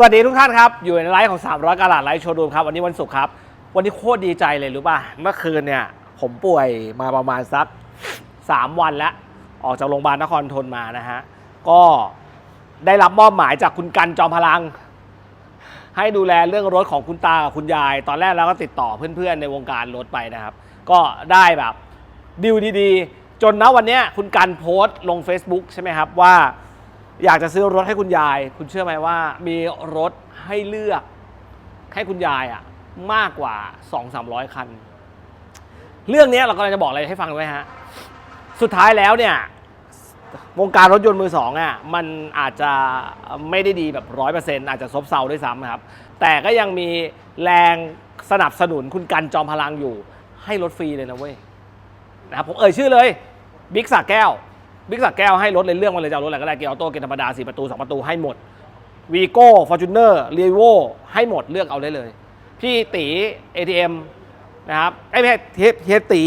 สวัสดีทุกท่านครับ อยู่ในไลฟ์ของ 300กาลาดไลฟ์โชว์รูมครับ วันนี้วันศุกร์ครับ วันนี้โคตรดีใจเลยรู้ป่ะ เมื่อคืนเนี่ย ผมป่วยมาประมาณสัก 3 วันแล้ว ออกจากโรงพยาบาลนครทนมานะฮะ ก็ได้รับมอบหมายจากคุณกันจอมพลัง ให้ดูแลเรื่องรถของคุณตากับคุณยาย ตอนแรกเราก็ติดต่อเพื่อนๆ ในวงการรถไปนะครับ ก็ได้แบบดิวดีๆ จนนะวันนี้คุณกันโพสต์ลง Facebook ใช่ไหมครับว่า อยากจะซื้อรถให้คุณยาย คุณเชื่อไหมว่า มีรถให้เลือกให้คุณยายอะมากกว่า 2-300 คัน เรื่องนี้เรากำลังจะบอกอะไรให้ฟังไว้ฮะ สุดท้ายแล้วเนี่ยวงการรถยนต์มือสองอะมันอาจจะไม่ได้ดีแบบร้อยเปอร์เซ็นต์อาจจะซบเซาด้วยซ้ำครับ แต่ก็ยังมีแรงสนับสนุนคุณกันจอมพลังอยู่ ให้รถฟรีเลยนะเว้ยนะครับผมเอ่ยชื่อเลยบิ๊กสักแก้ว บิ๊กสักแก้วให้รถเลยเรื่องมาเลยจะเอารถอะไรก็ได้เกียร์ออโต้เกียร์ธรรมดาสี่ประตูสองประตูให้หมดวีโก้ฟอร์จูเนอร์เรียโวให้หมดเลือกเอาได้เลย พี่ตี ATM นะครับไอ้ยไม่เฮียตี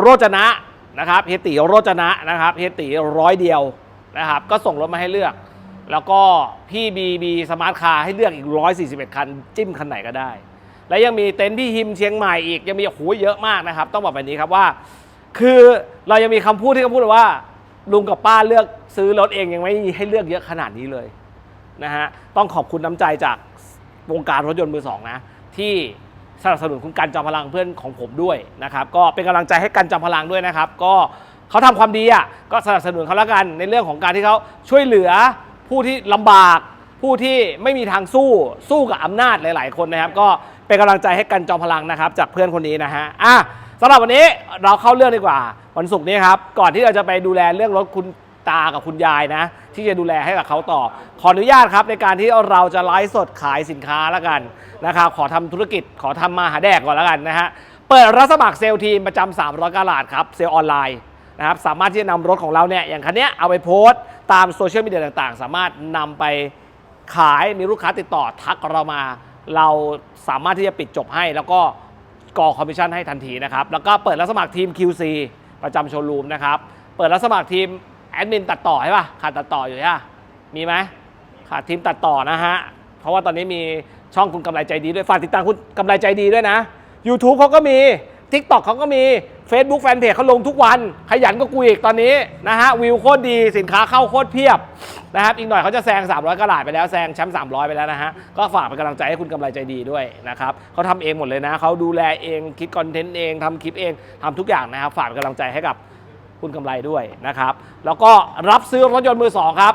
โรจนะนะครับเฮยติโรจนะนะครับเฮยติร้อยเดียวนะครับก็ส่งรถมาให้เลือก แล้วก็พี่บีบีสมาร์ทคาร์ให้เลือกอีก 141 คัน จิ้มคันไหนก็ได้ และยังมีเต็นท์พี่ฮิมเชียงใหม่อีกยังมีโอ้โหเยอะมากนะครับ ต้องบอกแบบนี้ครับว่า คือเรายังมีคำพูดที่เขาพูดเลยว่า ลุงกับป้าเลือกซื้อรถเองยังไม่มีให้เลือกเยอะขนาดนี้เลยนะฮะต้องขอบคุณน้ำใจจากวงการรถยนต์มือสองนะ ที่สนับสนุนคุณกันจอมพลังเพื่อนของผมด้วยนะครับก็เป็นกำลังใจให้กันจอมพลังด้วยนะครับ ก็เขาทำความดีอะก็สนับสนุนเขาล้วกันในเรื่องของการที่เขาช่วยเหลือผู้ที่ลำบาก ผู้ที่ไม่มีทางสู้สู้กับอำนาจหลาย ๆ คนนะครับ ก็เป็นกำลังใจให้กันจอมพลังนะครับ จากเพื่อนคนนี้นะฮะอะำหรับวันนี้เราเข้าเรื่องดีกว่า วันศุกร์นี้ครับ ก่อนที่เราจะไปดูแลเรื่องรถคุณตากับคุณยายนะ ที่จะดูแลให้กับเขาต่อ ขออนุญาตครับในการที่เราจะไลฟ์สดขายสินค้าแล้วกันนะครับขอทำธุรกิจขอทำมาหาแดกก่อนแล้วกันนะฮะเปิดรับสมัครเซลล์ทีมประจำ300กาลาดครับเซลล์ออนไลน์นะครับสามารถที่จะนำรถของเราเนี่ยอย่างคันเนี้ยเอาไปโพสต์ตามโซเชียลมีเดียต่างๆ สามารถนำไปขายมีลูกค้าติดต่อทักเรามา เราสามารถที่จะปิดจบให้แล้วก็ ก่อคอมมิชชั่นให้ทันทีนะครับ แล้วก็เปิดรับสมัครทีม QC ประจำโชว์รูมนะครับ เปิดรับสมัครทีมแอดมินตัดต่อใช่ป่ะ ขาดตัดต่ออยู่ใช่ปะมีไหมขาดทีมตัดต่อนะฮะ เพราะว่าตอนนี้มีช่องคุณกำไรใจดีด้วย ฝากติดตามคุณกำไรใจดีด้วยนะ YouTube เขาก็มี TikTok เขาก็มี Facebook Fanpage เขาลงทุกวัน ขยันก็กูอีกตอนนี้นะฮะวิวโคตรดีสินค้าเข้าโคตรเพียบนะครับอีกหน่อยเขาจะแซง 300 กระดาษไปแล้วแซงแชมป์300 ไปแล้วนะฮะก็ฝากเป็นกำลังใจให้คุณกำไรใจดีด้วยนะครับเขาทำเองหมดเลยนะเขาดูแลเองคิดคอนเทนต์เองทำคลิปเองทำทุกอย่างนะครับฝากเป็นกำลังใจให้กับคุณกำไรด้วยนะครับแล้วก็รับซื้อรถยนต์มือสองครับ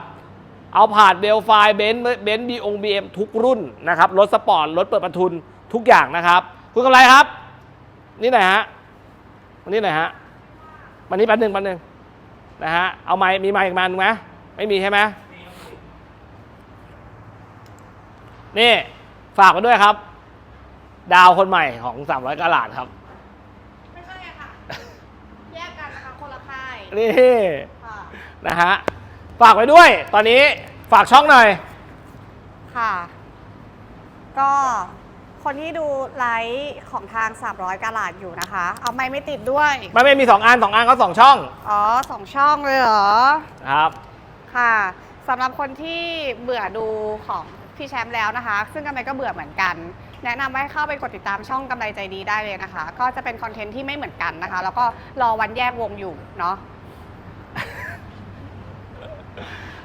เอาผ่านเบลไฟเบนซ์เบนซ์บีองบีเอ็มทุกรุ่นนะครับรถสปอร์ตรถเปิดประทุนทุกอย่างนะครับ คุณกำไรครับ นี่หน่อยฮะวันนี้หน่อยฮะวันนี้แป๊บหนึ่งแป๊บหนึ่งนะฮะเอาไม้มีไม้อีกมาหนึ่งไหมไม่มีใช่ไหมนี่ฝากไว้ด้วยครับ ดาวคนใหม่ของ 300กาลาดครับ ไม่ใช่อะค่ะ แยกกันนะคะคนละค่ายนี่ค่ะนะฮะฝากไว้ด้วย ตอนนี้ฝากช่องหน่อย ค่ะ ก็ คนที่ดูไลฟ์ของทาง 300กาลาดอยู่นะคะ เอาไม้ไม่ติดด้วยไม่ไม่มีสองอันสองอันเขาสองช่อง อ๋อสองช่องเลยเหรอ ครับ ค่ะสำหรับคนที่เบื่อดูของพี่แชมป์แล้วนะคะ ซึ่งกำไรก็เบื่อเหมือนกัน แนะนำให้เข้าไปกดติดตามช่องกำไรใจดีได้เลยนะคะ ก็จะเป็นคอนเทนต์ที่ไม่เหมือนกันนะคะ แล้วก็รอวันแยกวงอยู่เนาะ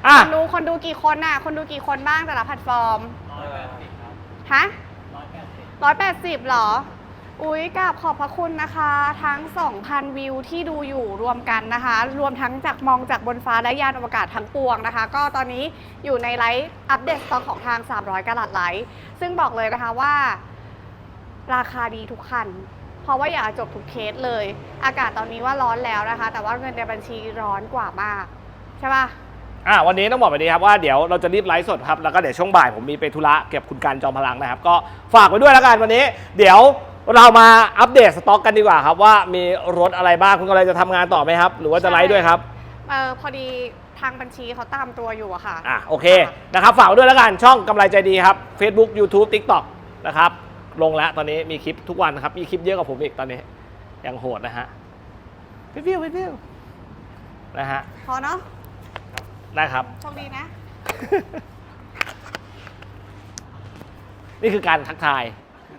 อะ คนดูคนดูกี่คนน่ะ คนดูกี่คนบ้างแต่ละแพลตฟอร์มฮะ ร้อยแปดสิบเหรอ อุ้ยกราบขอบพระคุณนะคะ ทั้ง 2,000 วิวที่ดูอยู่รวมกันนะคะ รวมทั้งจากมองจากบนฟ้าและยานอวกาศทั้งปวงนะคะ ก็ตอนนี้อยู่ในไลฟ์อัปเดตสต็อกของทาง 300กะลัดไลฟ์ซึ่งบอกเลยนะคะว่า ราคาดีทุกคันเพราะว่าอยากจบทุกเคสเลย อากาศตอนนี้ว่าร้อนแล้วนะคะ แต่ว่าเงินในบัญชีร้อนกว่ามาก ใช่ปะ อะวันนี้ต้องบอกแบบนี้ครับว่าเดี๋ยวเราจะรีบไลฟ์สดครับแล้วก็เดี๋ยวช่วงบ่ายผมมีไปธุระเก็บคุณการจอมพลังนะครับ ก็ฝากไว้ด้วยแล้วกันวันนี้ เดี๋ยวเรามาอัปเดตสต็อกกันดีกว่าครับว่ามีรถอะไรบ้างคุณกำลังจะทำงานต่อไหมครับ หรือว่าจะไลฟ์ด้วยครับ เออพอดีทางบัญชีเขาตามตัวอยู่อะค่ะ อะโอเคนะครับฝากไว้ด้วยแล้วกันช่องกำไรใจดีครับ Facebook YouTube TikTok นะครับลงแล้วตอนนี้มีคลิปทุกวันครับ มีคลิปเยอะกว่าผมอีกตอนนี้ยังโหดนะฮะวิววิววิวนะฮะ พอเนาะ ได้ครับ โชคดีนะ นี่คือการทักทาย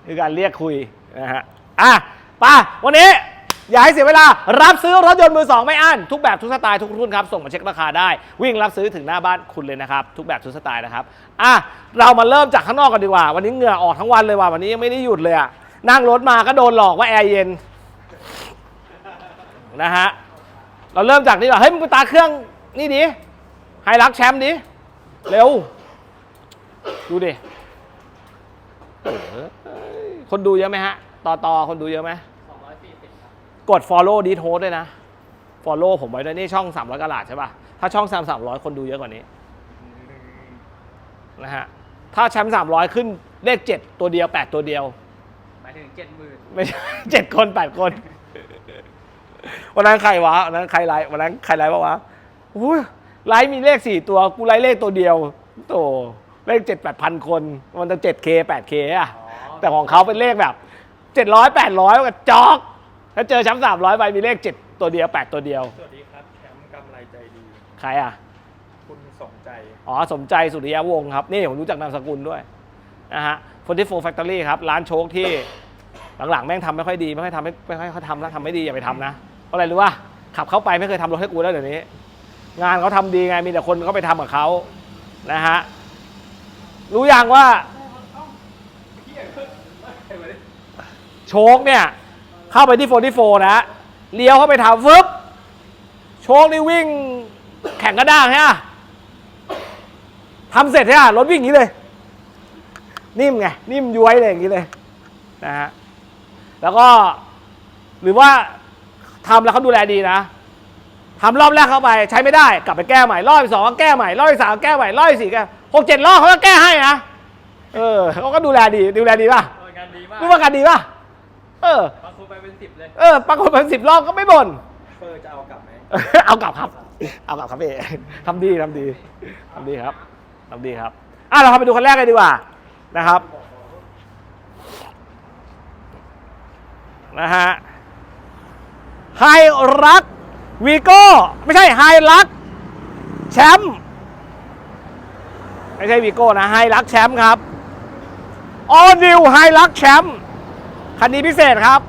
คือการเรียกคุยนะฮะ อะไป่ะวันนี้ อย่าให้เสียเวลา รับซื้อรถยนต์มือสองไม่อั้นทุกแบบทุกสไตล์ทุกรุ่นครับ ส่งมาเช็คราคาได้ วิ่งรับซื้อถึงหน้าบ้านคุณเลยนะครับ ทุกแบบทุกสไตล์นะครับ อะ เรามาเริ่มจากข้างนอกกันดีกว่า วันนี้เหงื่อออกทั้งวันเลยว่ะ วันนี้ยังไม่ได้หยุดเลยอะนั่งรถมาก็โดนหลอกว่าแอร์เย็นนะฮะ เราเริ่มจากนี่ก่อนเฮ้ยมึงไปตาเครื่องนี่ดิ ไฮรักแชมป์ดิ เร็ว ดูดิเออคนดูเยอะไหมฮะ ต่อต่อคนดูเยอะไหมกด follow ดีโทสด้วยนะ follow ผมไว้ด้วยนี่ช่อง 300กะลาดใช่ป่ะ ถ้าช่อง3 300 คนดูเยอะกว่านี้นะฮะ ถ้าแชมป์300 ขึ้นเลข 7 ตัวเดียว 8 ตัวเดียวหมายถึงเจ็ดหมื่นไม่ใช่เจ็ดคนแปดคน วันนั้นใครวะ วันนั้นใครไลฟ์วันนั้นใครไลฟ์บ้างวะอุ้ย ไลฟ์มีเลขสี่ตัวกูไลฟ์เลขตัวเดียวโตเลขเจ็ดแปดพันคนมันจะเจ็ดเคแปดเคอะแต่ของเขาเป็นเลขแบบเจ็ดร้อยแปดร้อยกับจอก ถ้าเจอแชมป์สามร้อยใบมีเลขเจ็ดตัวเดียวแปดตัวเดียว สวัสดีครับแชมป์กำไรใจดี ใครอะ คุณสมใจ อ๋อ สมใจสุริยะวงศ์ครับ นี่ผมรู้จักนามสกุลด้วยนะฮะฟอนติโฟแฟคทอรี่ครับ ร้านโชคที่ หลังๆ แม่งทำไม่ค่อยดี ไม่ค่อยทำไม่ไม่ค่อยเขาทำแล้วทำไม่ดีอย่าไปทำนะเพราะอะไรรู้ป่ะขับเข้าไปไม่เคยทำรถให้กูแล้วเดี๋ยวนี้ งานเขาทำดีไงมีแต่คนเขาไปทำกับเขานะฮะรู้อย่างว่าโชคเนี่ย เข้าไปที่โฟที่โฟนะเลี้ยวเข้าไปทำฟึบโชคนี่วิ่งแข่งกระด้างใช่ไหมทำเสร็จใช่ไหมรถวิ่งอย่างนี้เลย นิ่มไง นิ่มย้วยเลยอย่างนี้เลยนะฮะแล้วก็หรือว่าทำแล้วเขาดูแลดีนะ ทำรอบแรกเข้าไปใช้ไม่ได้กลับไปแก้ใหม่รอบที่สองก็แก้ใหม่รอบที่สามก็แก้ใหม่รอบที่สี่แก้หกเจ็ดรอบเขาก็แก้ให้นะเออเขาก็ดูแลดีดูแลดีป่ะงานดีมากรู้ว่ากันดีป่ะเออบางคนไปเป็นสิบเลยเออปรากฏเป็นสิบรอบก็ไม่บ่นเฟอร์จะเอากลับไหมเอากลับครับ เอากลับครับพี่ทำดีทำดีทำดีครับทำดีครับอะเราเข้าไปดูคันแรกกันดีกว่านะครับนะฮะไฮรัก วีโก้ไม่ใช่ไฮรักแชมป์ไม่ใช่วีโก้นะไฮรักแชมป์ครับออนิวไฮรักแชมป์คันนี้พิเศษครับ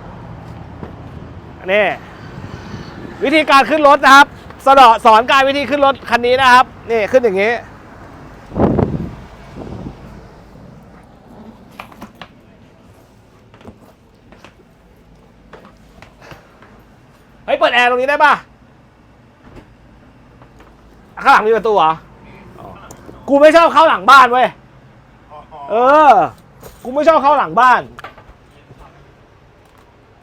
นี่วิธีการขึ้นรถนะครับสอสอนการวิธีขึ้นรถคันนี้นะครับนี่ขึ้นอย่างนี้ เฮ้ย เปิดแอร์ตรงนี้ได้ป่ะ ข้างหลังมีประตูเหรออ๋อกูไม่ชอบเข้าหลังบ้านเว้ย เออ กูไม่ชอบเข้าหลังบ้าน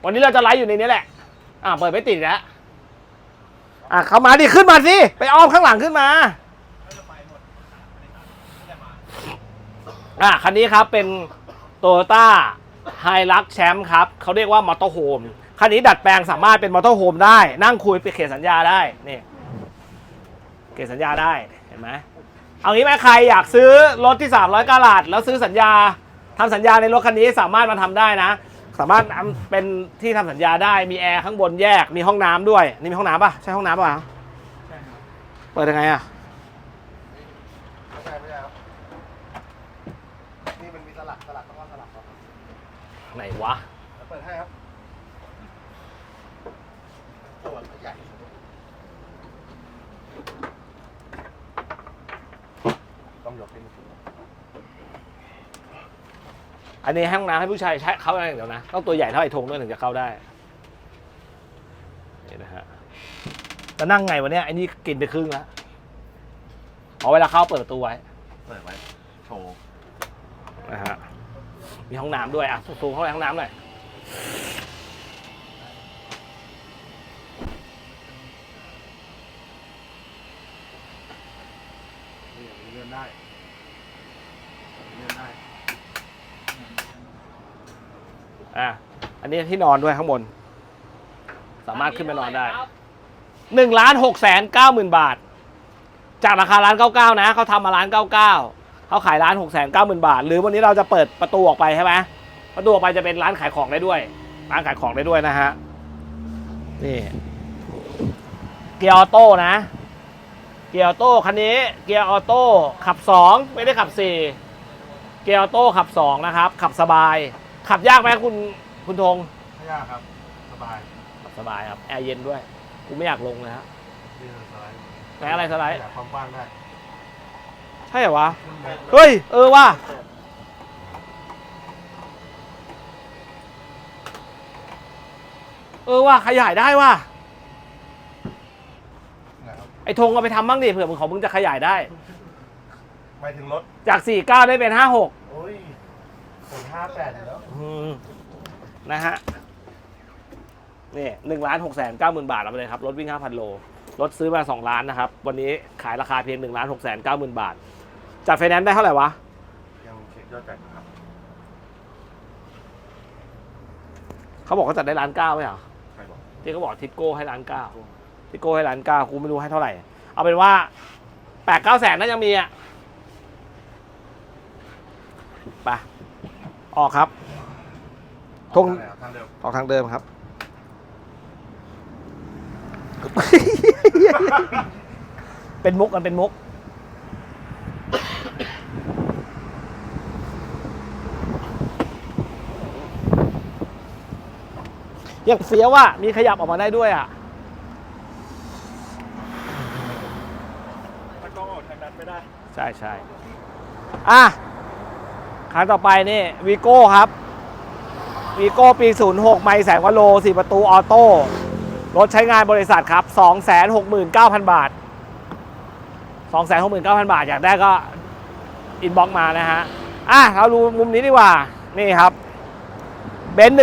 วันนี้เราจะไลฟ์อยู่ในนี้แหละ อ่าเปิดไม่ติดแล้ว อะเข้ามาดิ ขึ้นมาสิ ไปอ้อมข้างหลังขึ้นมา อะคันนี้ครับเป็นโตโยต้าไฮรักแชมป์ครับเขาเรียกว่ามอเตอร์โฮมคันนี้ดัดแปลงสามารถเป็นมอเตอร์โฮมได้ นั่งคุยไปเขียนสัญญาได้ นี่ เขียนสัญญาได้เห็นไหมเอางี้ไหมใครอยากซื้อรถที่ 300กาลาดแล้วซื้อสัญญาทำสัญญาในรถคันนี้สามารถมาทำได้นะ สามารถทำเป็นที่ทำสัญญาได้มีแอร์ข้างบนแยกมีห้องน้ำด้วยนี่มีห้องน้ำป่ะใช่ห้องน้ำป่ะใช่ครับเปิดยังไงอะ ไม่ใช่ไม่ใช่ครับ นี่มันมีสลักสลักต้องว่าสลักครับ ไหนวะ แล้วเปิดให้ครับตัวใหญ่ต้องยกขึ้น อันนี้ห้องน้ำให้ผู้ชายใช้เข้าได้อย่างเดียวนะ ต้องตัวใหญ่เท่าไอ้ธงด้วยถึงจะเข้าได้นี่นะฮะจะนั่งไงวะเนี่ยไอ้นี่กินไปครึ่งแล้วเอาเวลาเข้าเปิดประตูไว้เปิดไว้โชว์นะฮะมีห้องน้ำด้วยอะสูงเข้าไปห้องน้ำหน่อยอย่างนี้เลื่อนได้เลื่อนได้ อะอันนี้ที่นอนด้วยข้างบน สามารถขึ้นไปนอนได้หนึ่งล้านหกแสนเก้าหมื่นบาท จากราคาร้านเก้าเก้านะเขาทำมาร้านเก้าเก้าเขาขายร้านหกแสนเก้าหมื่นบาท หรือวันนี้เราจะเปิดประตูออกไปใช่ไหมประตูออกไปจะเป็นร้านขายของได้ด้วย ร้านขายของได้ด้วยนะฮะนี่เกียร์ออโต้นะ เกียร์ออโต้คันนี้เกียร์ออโต้ขับสองไม่ได้ขับสี่เกียร์ออโต้ขับ 2 นะครับ ขับสบาย ขับยากไหมคุณคุณธงไม่ยากครับ สบายขับสบายครับ แอร์เย็นด้วย กูไม่อยากลงเลยฮะนี่สไลด์ไหนอะไรสไลด์ ขยายความกว้างได้ใช่เหรอวะขึ้นแบบเฮ้ย เออว่ะเออว่ะขยายได้ว่ะ นะครับไอ้ธงเอาไปทำบ้างดิเผื่อมึงของมึงจะขยายได้ ไปถึงรถจาก 49 ได้เป็น 56 โอ้ยผมห้าแปดอยู่แล้วอืมนะฮะนี่หนึ่งล้านหกแสนเก้าหมื่นบาท เอาไปเลยครับ รถวิ่งห้าพันโล รถซื้อมาสองล้านนะครับ วันนี้ขายราคาเพียงหนึ่งล้านหกแสนเก้าหมื่นบาท จัดไฟแนนซ์ได้เท่าไหร่วะ ยังเช็คยอดจ่ายครับเขาบอกเขาจัดได้ล้านเก้าไหมเหรอ ใครบอกที่เขาบอกทิปโก้ให้ล้านเก้าทิปโก้ให้ล้านเก้ากูไม่รู้ให้เท่าไหร่ เอาเป็นว่าแปดเก้าแสนน่ายังมีอะไป ออกครับธงทางไหนครับทางเดิมออกทางเดิมครับ เป็นมุกมันเป็นมุก อย่างเฟี้ยวว่ามีขยับออกมาได้ด้วยอะถ้ากล้องออกทางนั้นไม่ได้ ใช่ใช่อะ คันต่อไปนี่วีโก้ครับวีโก้ปี 06 ไม่แสนกว่าโล 4 ประตูออโต้ รถใช้งานบริษัทครับ 269,000 บาท 269,000 บาท อยากได้ก็อินบ็อกมานะฮะ อะ เราดูมุมนี้ดีกว่า นี่ครับ เบนซ์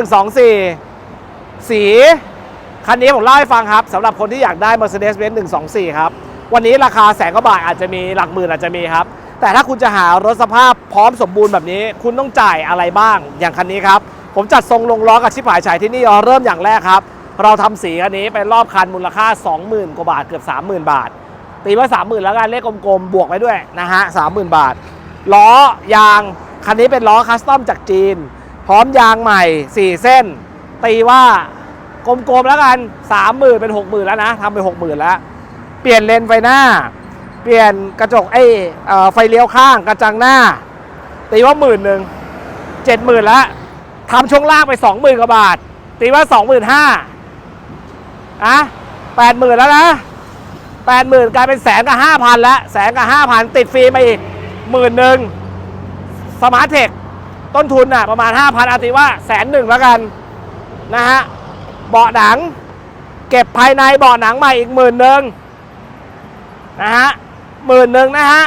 124 สี คันนี้ผมเล่าให้ฟังครับสำหรับคนที่อยากได้ Mercedes-Benz 124 ครับ วันนี้ราคาแสนกว่าบาทอาจจะมีหลักหมื่นอาจจะมีครับ แต่ถ้าคุณจะหารถสภาพพร้อมสมบูรณ์แบบนี้ คุณต้องจ่ายอะไรบ้างอย่างคันนี้ครับ ผมจัดทรงลงล้อกับชิปหายฉายที่นี่เริ่มอย่างแรกครับ เราทำสีคันนี้เป็นรอบคันมูลค่า 20,000 กว่าบาทเกือบ 30,000 บาท ตีว่า30,000 แล้วกันเลขกลมๆ บวกไว้ด้วยนะฮะ30,000 บาท ล้อยางคันนี้เป็นล้อคัสตอมจากจีน พร้อมยางใหม่ 4 เส้น ตีว่ากลมๆแล้วกัน 30,000 เป็น 60,000 แล้วนะทำไป60,000 แล้ว เปลี่ยนเลนไฟหน้า เปลี่ยนกระจกไอ้เอ่อไฟเลี้ยวข้างกระจังหน้า ตีว่าหมื่นหนึ่งเจ็ดหมื่นแล้วทำช่วงล่างไปสองหมื่นกว่าบาท ตีว่าสองหมื่นห้าอะแปดหมื่นแล้วนะแปดหมื่นกลายเป็นแสนกับห้าพันแล้วแสนกับห้าพันติดฟรีมาอีกหมื่นหนึ่งสมาร์ทเทคต้นทุนน่ะประมาณห้าพันอาตีว่าแสนหนึ่งแล้วกันนะฮะเบาะหนัง เก็บภายในเบาะหนังใหม่อีกหมื่นหนึ่งนะฮะ หมื่นหนึ่งนะฮะ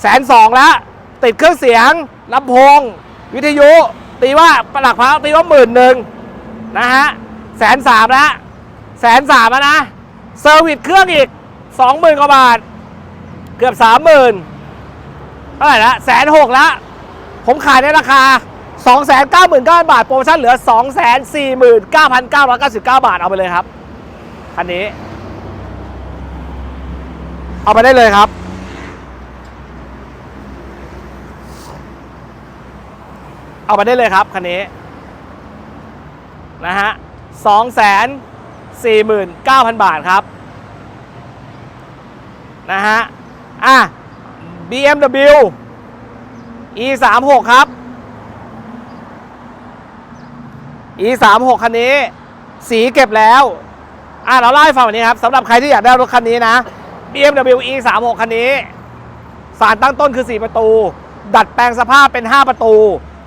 แสนสองแล้วติดเครื่องเสียงลำโพง วิทยุ ตีว่าประหลักพร้าตีว่าหมื่นหนึ่งนะฮะแสนสามแล้วแสนสามนะเซอร์วิสเครื่องอีกสองหมื่นกว่าบาท เกือบสามหมื่นเท่าไหร่ละแสนหกล้วผมขายในราคา 2 9 9 0 0 0 บาท โปรโมชั่นเหลือ 2 4 9 9 9 9 บาท เอาไปเลยครับ คันนี้ เอาไปได้เลยครับ เอาไปได้เลยครับคันนี้นะฮะ2 4 9 0 0 0บาทครับนะฮะอะ BMW e 3 6 ครับ e 3 6 คันนี้ สีเก็บแล้ว อะ เราเล่าให้ฟังแบบนี้ครับสำหรับใครที่อยากได้รถคันนี้นะ BMW e 3 6 คันนี้ สารตั้งต้นคือ 4 ประตู ดัดแปลงสภาพเป็น 5 ประตู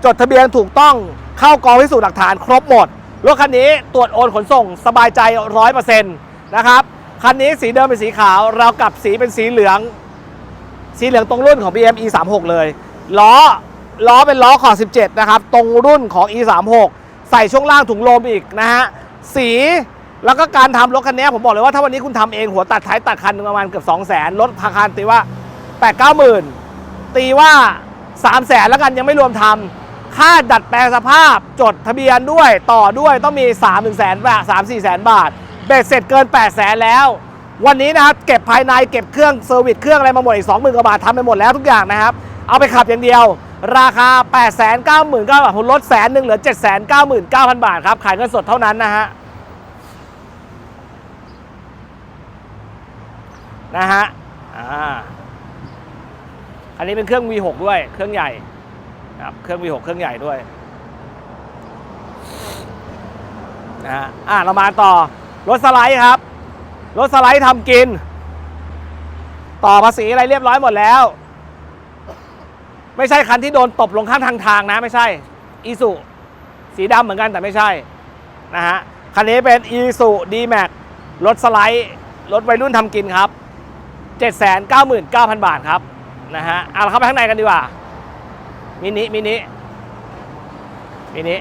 จดทะเบียนถูกต้องเข้ากองพิสูจน์หลักฐานครบหมด รถคันนี้ตรวจโอนขนส่งสบายใจ100%นต์นะครับ คันนี้สีเดิมเป็นสีขาว เรากลับสีเป็นสีเหลือง สีเหลืองตรงรุ่นของ BM E 3 6เลย ล้อ ล้อเป็นล้อขอบ17 นะครับ ตรงรุ่นของ E 3 6ใส่ช่วงล่างถุงลมอีกนะฮะ สีแล้วก็การทำรถคันนี้ผมบอกเลยว่าถ้าวันนี้คุณทำเองหัวตัดท้ายตัดคันประมาณเกือบ 2 0 0 0 0 0ลดราคาตีว่า 8 9 0 0 0 0 ตีว่า 3 0 0 0 0 0แล้วกันยังไม่รวมทำ ค่าดัดแปลงสภาพจดทะเบียนด้วยต่อด้วยต้องมี 3 1 0 0 0 0บาท3 4 0 0 0 0บาท เบ็ดเสร็จเกิน 8 0 0 0 0 0แล้ว วันนี้นะครับ เก็บภายในเก็บเครื่องเซอร์วิสเครื่องอะไรมาหมดอีก 20,000กว่าบาททำไปหมดแล้วทุกอย่างนะครับ เอาไปขับอย่างเดียว ราคา 8 9 9 0 0 0บาทผมลดแสนหนึ่งเหลือ 7 9 9 0 0 0 บาทครับขายเงินสดเท่านั้นนะฮะนะฮะอ่าอันนี้เป็นเครื่อง V6 ด้วยเครื่องใหญ่ นะครับเครื่อง V6 เครื่องใหญ่ด้วยนะฮะอะเรามาต่อรถสไลด์ครับ รถสไลด์ทำกิน ต่อภาษีอะไรเรียบร้อยหมดแล้ว ไม่ใช่คันที่โดนตบลงข้างทางทางนะไม่ใช่อีสุสีดำเหมือนกันแต่ไม่ใช่นะฮะคันนี้เป็นอีสุดีแม็กรถสไลด์รถวัยรุ่นทำกินครับ 799,000 บาทครับนะฮะเอาเราเข้าไปข้างในกันดีกว่า มินิมินิมินิ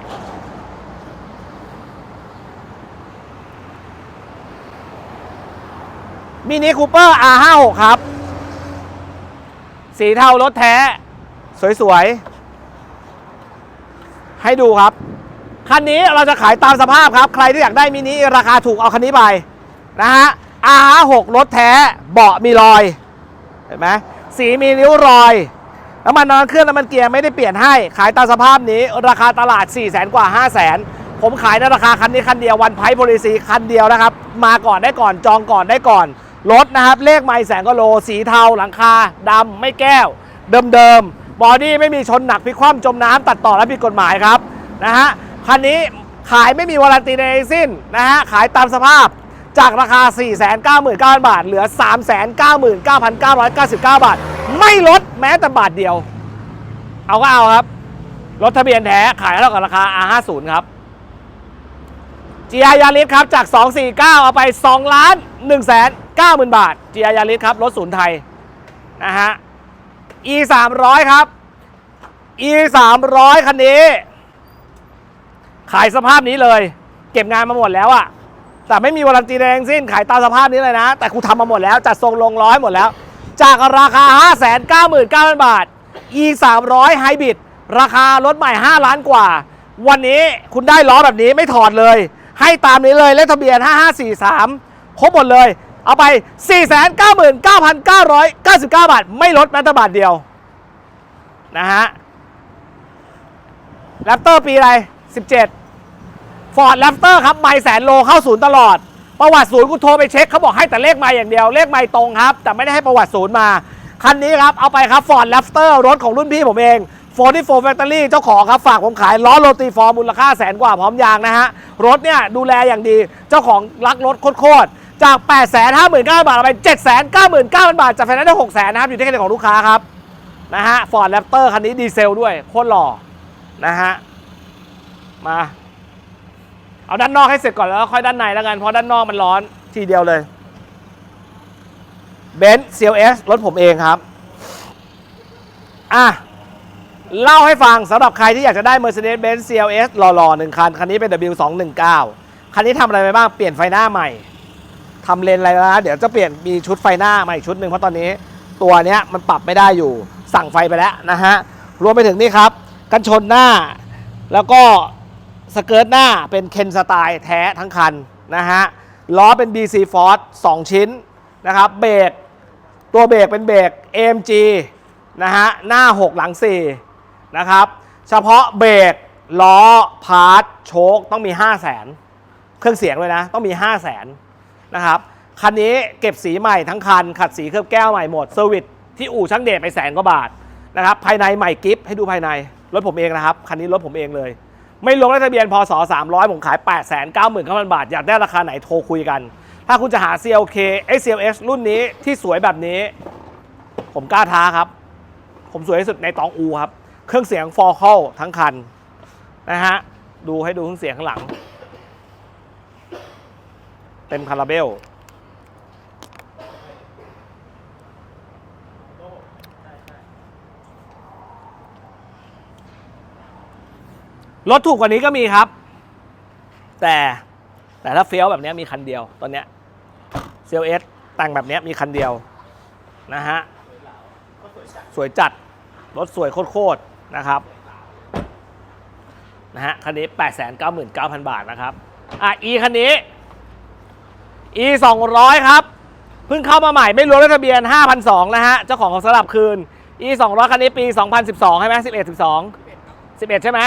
มินิคูเปอร์ R56 ครับ สีเทารถแท้ สวยๆ ให้ดูครับ คันนี้เราจะขายตามสภาพครับ ใครที่อยากได้มินิราคาถูกเอาคันนี้ไป นะฮะ R56 รถแท้ เบาะมีรอย เห็นไหมสีมีริ้วรอย น้ำมันน้ำมันเครื่องน้ำมันเกียร์ไม่ได้เปลี่ยนให้ ขายตามสภาพนี้ราคาตลาด 4 0 0แสนกว่า 5 0 0แสนผมขายในราคาคันนี้คันเดียววันไพโพลิซีคันเดียวนะครับ มาก่อนได้ก่อนจองก่อนได้ก่อน รถนะครับ เลขไม่แสนก็โล สีเทาหลังคาดำไม่แก้ว เดิมๆบอดี้ไม่มีชนหนักพิคว่ำจมน้ำตัดต่อและผิดกฎหมายครับนะฮะคันนี้ขายไม่มีวารันตีใดทั้งสิ้นนะฮะขายตามสภาพจากราคา 499,000 บาท เหลือ 399,999บาท ไม่ลด แม้แต่บาทเดียว เอาก็เอาครับ รถทะเบียนแท้ขายเท่ากับราคา R50 ครับ GR ยาริสครับจาก 249 เอาไป 2 ล้าน1แสน90,000 บาท GR ยาริสครับ รถศูนย์ไทย นะฮะ E 300ครับ E 300คันนี้ ขายสภาพนี้เลย เก็บงานมาหมดแล้วอะแต่ไม่มีวารันตีใดทั้งสิ้น ขายตามสภาพนี้เลยนะ แต่กูทำมาหมดแล้ว จัดทรงลงร้อยหมดแล้ว จากราคา 599,000 บาท E 300 Hybrid ราคารถใหม่ 5 ล้านกว่า วันนี้คุณได้ล้อแบบนี้ไม่ถอดเลย ให้ตามนี้เลยเลขทะเบียน 5543 ครบหมดเลย เอาไป 499,999 บาท ไม่ลดแม้แต่บาทเดียว นะฮะแรปเตอร์ปีอะไร 17ฟอร์ดแรปเตอร์ครับ ไม่แสนโลเข้าศูนย์ตลอด ประวัติศูนย์กูโทรไปเช็คเขาบอกให้แต่เลขไม่อย่างเดียวเลขไม่ตรงครับ แต่ไม่ได้ให้ประวัติศูนย์มา คันนี้ครับ เอาไปครับฟอร์ดแรปเตอร์รถของรุ่นพี่ผมเอง44 Factory เจ้าของครับ ฝากผมขายล้อโรตีฟอร์มูลค่าแสนกว่าพร้อมยางนะฮะ รถเนี่ยดูแลอย่างดีเจ้าของรักรถโคตรจาก 8 5 9 0 0 0 บาทเอาไป 7 9 9 0 0 0 บาทจากไฟแนนซ์ได้ 6 0 0 0 0นะครับ อยู่ที่เครดิตของลูกค้าครับ นะฮะฟอร์ดแรปเตอร์คันนี้ดีเซลด้วย โคตรหล่อ นะฮะ มา เอาด้านนอกให้เสร็จก่อนแล้วค่อยด้านในแล้วกันเพราะด้านนอกมันร้อนทีเดียวเลยเบนซ์ CLS รถผมเองครับ อะ เล่าให้ฟังสำหรับใครที่อยากจะได้ Mercedes-Benz CLS หล่อๆหนึ่งคัน คันนี้เป็น W219 คันนี้ทำอะไรไปบ้างเปลี่ยนไฟหน้าใหม่ทำเลนอะไรแล้วนะเดี๋ยวจะเปลี่ยนมีชุดไฟหน้าใหม่ชุดหนึ่งเพราะตอนนี้ ตัวเนี้ยมันปรับไม่ได้อยู่สั่งไฟไปแล้วนะฮะ รวมไปถึงนี่ครับ กันชนหน้า แล้วก็ สเกิร์ตหน้าเป็นเคนสไตล์แท้ทั้งคันนะฮะล้อเป็น BC Force 2ชิ้นนะครับเบรกตัวเบรกเป็นเบรก AMG นะฮะหน้า 6 หลัง 4 นะครับ เฉพาะเบรกล้อพาร์ทโชคต้องมี 5 0 0 0 0นเครื่องเสียงเลยนะ ต้องมี 5 0 0 0 0นนะครับคันนี้เก็บสีใหม่ทั้งคัน ขัดสีเคลือบแก้วใหม่หมดเซอร์วิสที่อู่ช่างเดชไปแสนกว่าบาทนะครับภายในใหม่กิฟต์ให้ดูภายในรถผมเองนะครับ คันนี้รถผมเองเลย ไม่ลงเลขทะเบียนพศ300 ผมขาย 8 9 9 0 0 0 บาท อยากได้ราคาไหนโทรคุยกัน ถ้าคุณจะหา CLK XCLS รุ่นนี้ที่สวยแบบนี้ ผมกล้าท้าครับ ผมสวยที่สุดในตองอูครับ เครื่องเสียงฟอร์คลทั้งคันนะฮะ ดูให้ดูเครื่องเสียงข้างหลัง เต็มคาราเบล รถถูกกว่านี้ก็มีครับ แต่แต่ถ้าเฟี้ยวแบบนี้มีคันเดียวตอนเนี้ย CLS แต่งแบบนี้มีคันเดียวนะฮะสวยจัด รถสวยโคตรๆนะครับนะฮะคันนี้ 899,000 บาทนะครับอะ E คันนี้ E 200 ครับ เพิ่งเข้ามาใหม่ไม่รวมเลขทะเบียน5,200นะฮะ เจ้าของของสลับคืน E 200 คันนี้ปี 2012 ใช่ไหม11 12 11 ใช่ไหม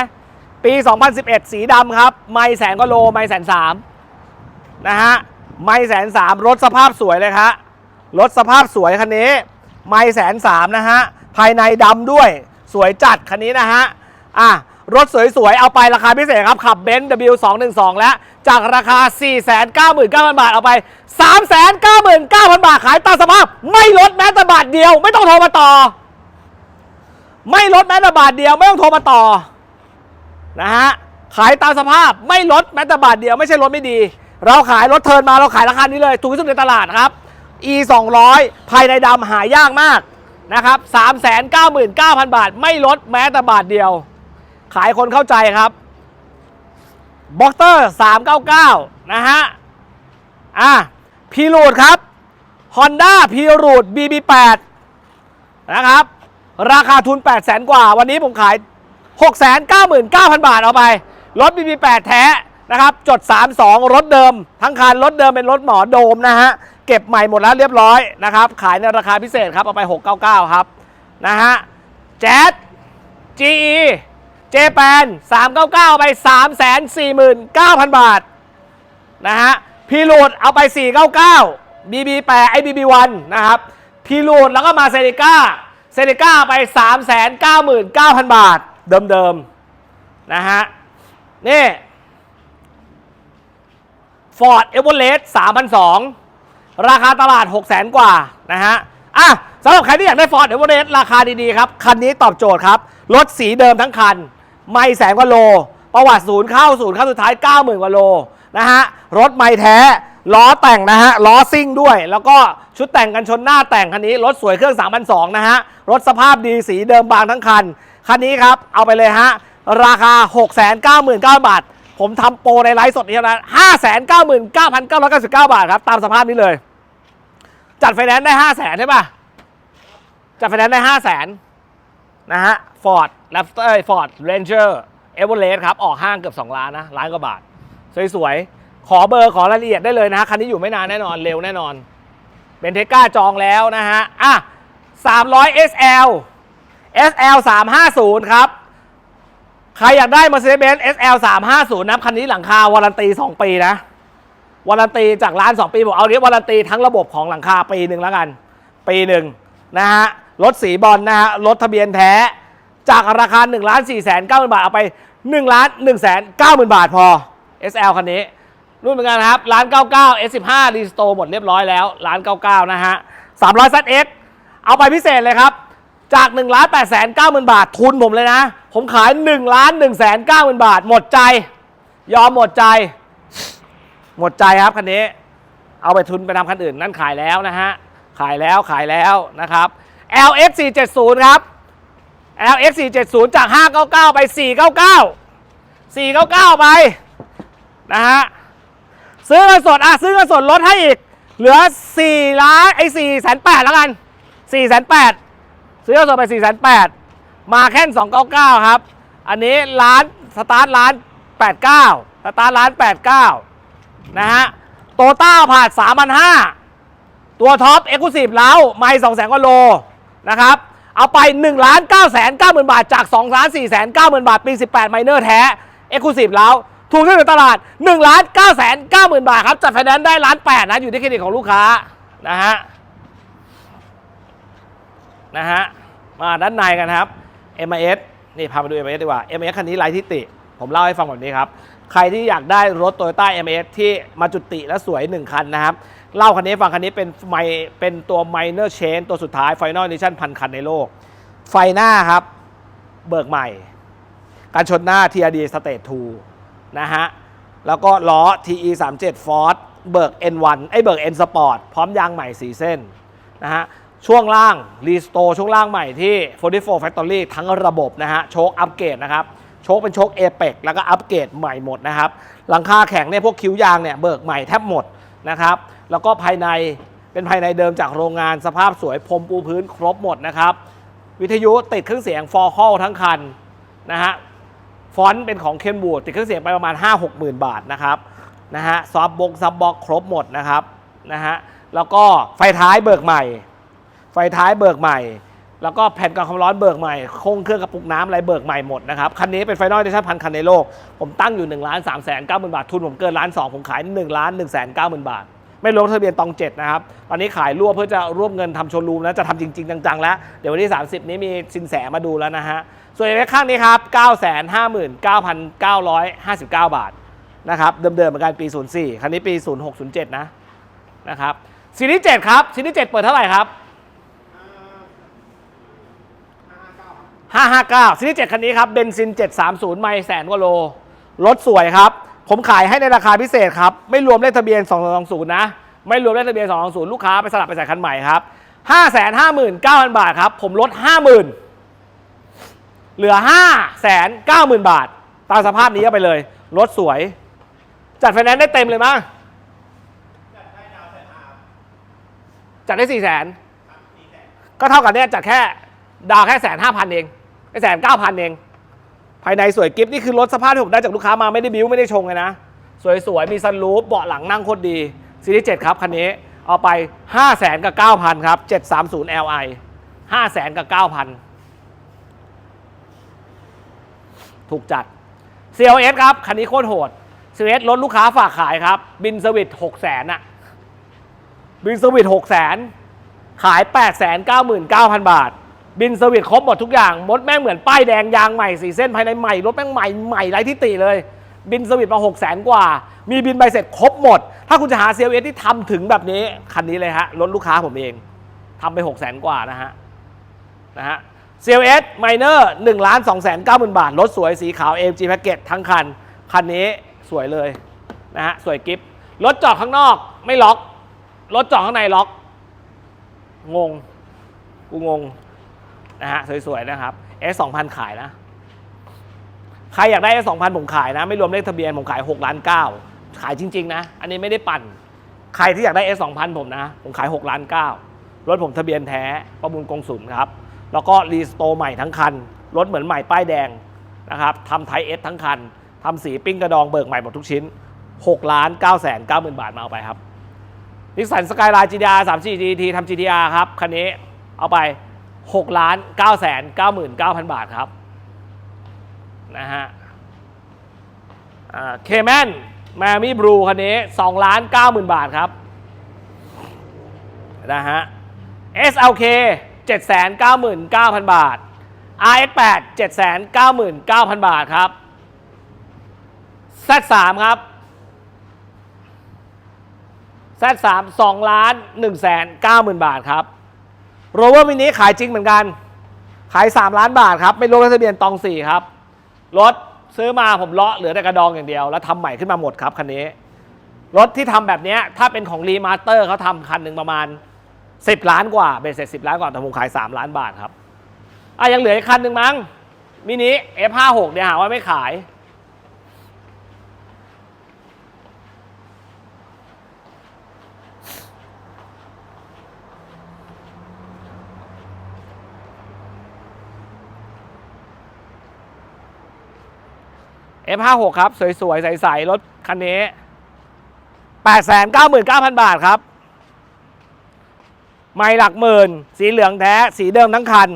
ปี 2011 สีดำครับ ไม่แสนก็โล ไม่แสนสามนะฮะ ไม่แสนสามรถสภาพสวยเลยครับรถสภาพสวยคันนี้ ไม่แสนสามนะฮะ ภายในดำด้วย สวยจัดคันนี้นะฮะ อะ รถสวยๆ เอาไปราคาพิเศษครับ ขับเบนซ์ W212 แล้ว จากราคา 499,000 บาท เอาไป 399,000 บาท ขายตามสภาพ ไม่ลดแม้แต่บาทเดียว ไม่ต้องโทรมาต่อ ไม่ลดแม้แต่บาทเดียว ไม่ต้องโทรมาต่อ นะฮะขายตามสภาพไม่ลดแม้แต่บาทเดียวไม่ใช่รถไม่ดี เราขายรถเทินมาเราขายราคานี้เลย ถูกที่สุดในตลาดครับ e 200ภายในดำหายากมากนะครับ399,000 บาท ไม่ลดแม้แต่บาทเดียว ขายคนเข้าใจครับบ็อกเตอร์ 399 นะฮะ อะพีรูดครับ Honda พีรูด BB8 นะครับ ราคาทุน 8 0 0แสนกว่า วันนี้ผมขาย 699,000 บาทเอาไป รถ BB8 แท้นะครับ จด 32 รถเดิม ทั้งคันรถเดิมเป็นรถหมอโดมนะฮะ เก็บใหม่หมดแล้วเรียบร้อยนะครับ ขายในราคาพิเศษครับ เอาไป 699 ครับ นะฮะแจ๊ด GE เจแปน399 ไป 349,000 บาท นะฮะพีรูดเอาไป 499 BB8 ไอ BB1 นะครับพีรูดแล้วก็มาเซริก้าเซริก้าไป 399,000 บาท เดิมๆ นะฮะ นี่ Ford e v e r e s t 3,200ราคาตลาด 6 0 0 0 0 กว่านะฮะ อะสำหรับใครที่อยากได้ Ford e v e r e s t ราคาดีๆ ครับ คันนี้ตอบโจทย์ครับ รถสีเดิมทั้งคัน ไม่แสนกว่าโล ประวัติศูนย์เข้าศูนย์เข้าสุดท้าย 90,000 กว่าโล นะฮะ รถไม่แท้ล้อแต่งนะฮะ ล้อซิ่งด้วย แล้วก็ชุดแต่งกันชนหน้าแต่งคันนี้ รถสวยเครื่อง3,200นะฮะ รถสภาพดีสีเดิมบางทั้งคัน คันนี้ครับ เอาไปเลยฮะ ราคา 699,000 บาท ผมทำโปรในไลฟ์สดนี้เท่านั้น599,999บาทครับ ตามสภาพนี้เลย จัดไฟแนนซ์ได้5 0 0แสนใช่ป่ะ จัดไฟแนนซ์ได้5 0 0แสนนะฮะ Ford Raptor เอ้ย Ford Ranger Everest ครับ ออกห้างเกือบ 2 ล้านนะ ล้านกว่าบาท สวยๆ ขอเบอร์ขอรายละเอียดได้เลยนะฮะคันนี้อยู่ไม่นานแน่นอนเร็วแน่นอนเบนเทก้าจองแล้วนะฮะอะ300 SL SL 350ครับ ใครอยากได้ Mercedes-Benz SL 350นะคันนี้หลังคาวารันตี 2 ปีนะวารันตีจากร้าน 2 ปีผมเอาเนี้ยวารันตีทั้งระบบของหลังคาปีหนึ่งแล้วกัน ปีหนึ่งนะฮะรถสีบอลนะฮะรถทะเบียนแท้ จากราคา1ล้าน4แสน9 0บาท เอาไป1ล้าน1แสน9 0บาทพอ SL คันนี้ รุ่นเหมือนกันครับร้าน 99 S15 รีสโตหมดเรียบร้อยแล้วร้าน 99 นะฮะ300 ZX เอาไปพิเศษเลยครับ จาก1ล้าน8แสน9 0บาททุนผมเลยนะ ผมขาย1ล้าน1แสน9 0บาท หมดใจ ยอมหมดใจ หมดใจครับคันนี้ เอาไปทุนไปทำคันอื่น นั่นขายแล้วนะฮะ ขายแล้วขายแล้วนะครับ LX 470ครับ LX 470จาก 599 ไป 499 499 ไป นะฮะ ซื้อเงินสด อะ ซื้อเงินสดลดให้อีก เหลือ 4 ล้านไอ้4แสน8แล้วกัน4แสน8 ซื้อเงินสดไป4แสน8มาแค่299 ครับ อันนี้ล้านสตาร์ทล้าน 89 สตาร์ทล้าน 89 นะฮะ โตต้าผ่าน3,500 ตัวท็อปเอ็กซ์คลูซีฟแล้วไม่2แสนกว่าโลนะครับ เอาไป1ล้าน9แสน9หมื่นบาท จาก2ล้าน4แสน9หมื่นบาท ปี 18 ไมเนอร์แท้เอ็กซ์คลูซีฟแล้วถูกที่สุดในตลาด1ล้าน9แสน9หมื่นบาทครับ จัดไฟแนนซ์ได้ล้าน8นะ อยู่ที่เครดิตของลูกค้านะฮะ นะฮะ มาด้านในกันครับ MIS นี่พามาดู MIS ดีกว่า MIS คันนี้ไร้ที่ติผมเล่าให้ฟังแบบนี้ครับ ใครที่อยากได้รถ Toyota MIS ที่มาจุติและสวย 1 คันนะครับ เล่าคันนี้ฟังคันนี้เป็นไมเป็นตัว minor change ตัวสุดท้าย Final Edition พันคันในโลก ไฟหน้าครับ เบิกใหม่ การชนหน้า TRD Stage 2 นะฮะ แล้วก็ล้อ TE 3 7 Ford เบิก N1 ไอ้เบิก N Sport พร้อมยางใหม่ 4 เส้นนะฮะ ช่วงล่างรีสโตช่วงล่างใหม่ที่ 44 Factory ทั้งระบบนะฮะโชคอัปเกรดนะครับโชคเป็นโชคเอเปกแล้วก็อัปเกรดใหม่หมดนะครับหลังคาแข็งเนี่ยพวกคิ้วยางเนี่ยเบิกใหม่แทบหมดนะครับแล้วก็ภายในเป็นภายในเดิมจากโรงงานสภาพสวยพรมปูพื้นครบหมดนะครับวิทยุติดเครื่องเสียงฟอร์คอลทั้งคันนะฮะฟอนต์เป็นของเคนบูดติดเครื่องเสียงไปประมาณ 5 6หมื่นบาทนะครับนะฮะซอฟบงซับบ็อกครบหมดนะครับนะฮะแล้วก็ไฟท้ายเบิกใหม่ ท้ายเบิกใหม่ แล้วก็แผ่นกรองความร้อนเบิกใหม่โครงเครื่องกระปุกน้ำอะไรเบิกใหม่หมดนะครับคันนี้เป็นไฟนอลเดชั่นพันคันในโลก ผมตั้งอยู่1นึ่งล้านสามแสนเก้าหมื่นบาททุนผมเกินล้านสองผมขาย1นึ่งล้านหนึ่งแสนเก้าหมื่นบาทไม่รวมทะเบียนตองเจ็ดนะครับ ตอนนี้ขายรั่วเพื่อจะรวมเงินทำโชว์รูมแล้วจะทำจริง ๆ จัง ๆ แล้ว เดี๋ยววันที่ 30 นี้มีสินแสมาดูแล้วนะฮะ ส่วนเอข้างนี้ครับ 959,959 บาทนะครับ เดิมๆเหมือนกันปี 04 คันนี้ปี 0607 นะนะครับ ซีรีส์7ครับ ซีรีส์7เปิดเท่าไหร่ครับ 559ซีรีส์7คันนี้ครับเบนซิน 730 ไมล์แสนกว่าโล รถสวยครับ ผมขายให้ในราคาพิเศษครับ ไม่รวมเลขทะเบียน220 นะ ไม่รวมเลขทะเบียน 220 ลูกค้าไปสลับไปใส่คันใหม่ครับ559,000 บาทครับ ผมลด 50,000 เหลือ 590,000 บาท ตามสภาพนี้ก็ไปเลย รถสวย จัดไฟแนนซ์ได้เต็มเลยมั้งจัดได้สี่แสนก็เท่ากับเนี่ยจัดแค่ดาวแค่แสนห้าพันเอง ไอ้แสนเก้าพันเอง ภายในสวยกิฟต์นี่คือรถสภาพที่ผมได้จากลูกค้ามาไม่ได้บิ้วไม่ได้ชงเลยนะ สวยๆ มีซันรูฟเบาะหลังนั่งโคตรดีซีรีส์7ครับคันนี้ เอาไป5 0 0แสนกับ9,000ครับ730 Li 5 0 0แสนกับ9,000ถูกจัด CLS ครับ คันนี้โคตรโหด CLS รถลูกค้าฝากขายครับ บินสวิต6 0 0 0 0อะบินสวิต6 0 0 0 0ขาย8 9 9 0 0 0บาท บินสวิตครบหมดทุกอย่างมดแม่งเหมือนป้ายแดงยางใหม่สีเส้นภายในใหม่รถแม่งใหม่ใหม่ไร้ที่ติเลย บินสวิตมา6 0 0 0 0 0กว่า มีบินใบเสร็จครบหมด ถ้าคุณจะหา CLS ที่ทำถึงแบบนี้ คันนี้เลยฮะรถลูกค้าผมเองทำไป6 0 0 0 0 0กว่านะฮะนะฮะ CLS Minor 1ล้าน2 9 0 0 0บาทรถสวยสีขาว AMG Package ทั้งคัน คันนี้สวยเลยนะฮะสวยกิฟรถจอดข้างนอกไม่ล็อกรถจอดข้างในล็อก งง กูงง นะฮะสวยๆนะครับ S 2 0 0 0 ขายนะ ใครอยากได้ S 2 0 0 0ผมขายนะ ไม่รวมเลขทะเบียนผมขาย6ล้าน9ขายจริง ๆ นะ อันนี้ไม่ได้ปั่น ใครที่อยากได้ S 2 0 0 0ผมนะ ผมขาย6ล้าน9รถผมทะเบียนแท้ประมูลกงสุลครับ แล้วก็รีสโตใหม่ทั้งคัน รถเหมือนใหม่ป้ายแดงนะครับทำไทยเอสทั้งคันทำสีปิ้งกระดองเบิกใหม่หมดทุกชิ้น6ล้าน9แสน9หมื่นบาทมาเอาไปครับนิสสันสกายไลน์ GTR 34 GT ทำ GTR ครับ คันนี้เอาไป 6ล้าน9แสน9 9พันบาทครับนะฮะเคแมนแมมี่บลูคันนี้2ล้าน9หมื่นบาทครับนะฮะ SLK 799,000 บาท RS8 799,000 บาทครับ Z3 ครับ Z3 2ล้าน1,90,000 บาทครับ โรเวอร์มินิขายจริงเหมือนกัน ขาย 3 ล้านบาทครับ ไม่รวมทะเบียนตอง4ครับ รถซื้อมาผมเลาะเหลือแต่กระดองอย่างเดียว แล้วทำใหม่ขึ้นมาหมดครับคันนี้ รถที่ทำแบบนี้ถ้าเป็นของรีมาสเตอร์เขาทำคันหนึ่งประมาณ 10 ล้านกว่าเบสเสร็จ10 ล้านกว่าแต่ผมขาย 3 ล้านบาทครับอะยังเหลืออีกคันหนึ่งมั้งมินิ F56 เนี่ยหาว่าไม่ขาย F56 ครับ สวยๆ ใสๆรถคันนี้ 899,000 บาทครับ ไม่หลักหมื่น สีเหลืองแท้ สีเดิมทั้งคัน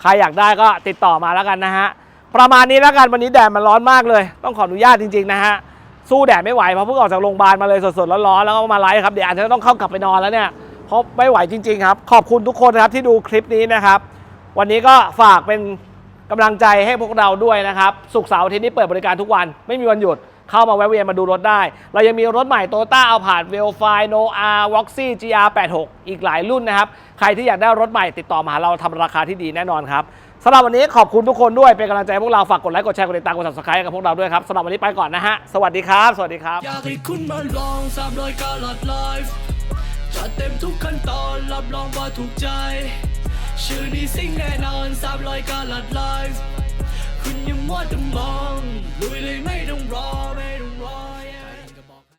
ใครอยากได้ก็ติดต่อมาแล้วกันนะฮะ ประมาณนี้แล้วกัน วันนี้แดดมันร้อนมากเลย ต้องขออนุญาตจริง ๆ นะฮะ สู้แดดไม่ไหว เพราะเพิ่งออกจากโรงพยาบาลมาเลยสดๆ ร้อนๆ แล้วก็มาไลฟ์ครับ เดี๋ยวอาจจะต้องเข้ากลับไปนอนแล้วเนี่ย เพราะไม่ไหวจริง ๆ ครับ ขอบคุณทุกคนนะครับที่ดูคลิปนี้นะครับ วันนี้ก็ฝากเป็น กำลังใจให้พวกเราด้วยนะครับสุกร์เสาร์อาทิตย์นี้เปิดบริการทุกวัน ไม่มีวันหยุดเข้ามาแวะเวียนมาดูรถได้ เรายังมีรถใหม่โตต้าเอาผ่านเวลไฟโนอาร์วอกซี่ GR86 อีกหลายรุ่นนะครับ ใครที่อยากได้รถใหม่ติดต่อมาหาเราทำราคาที่ดีแน่นอนครับสำหรับวันนี้ขอบคุณทุกคนด้วยเป็นกำลังใจพวกเราฝากกดไลค์กดแชร์กดติดตามกด subscribe กับพวกเราด้วยครับสำหรับวันนี้ไปก่อนนะฮะสวัสดีครับ สวัสดีครับ อยากให้คุณมาลองสามรอยกาลัดไลฟ์จัดเต็มทุกขั้นตอนรับรองว่าถูกใจ ชื่อนี้สิ่งแน่นอนสามร้อยกาลัดไลฟ์คุณยังมัวแต่มองลุยเลยไม่ต้องรอไม่ต้อง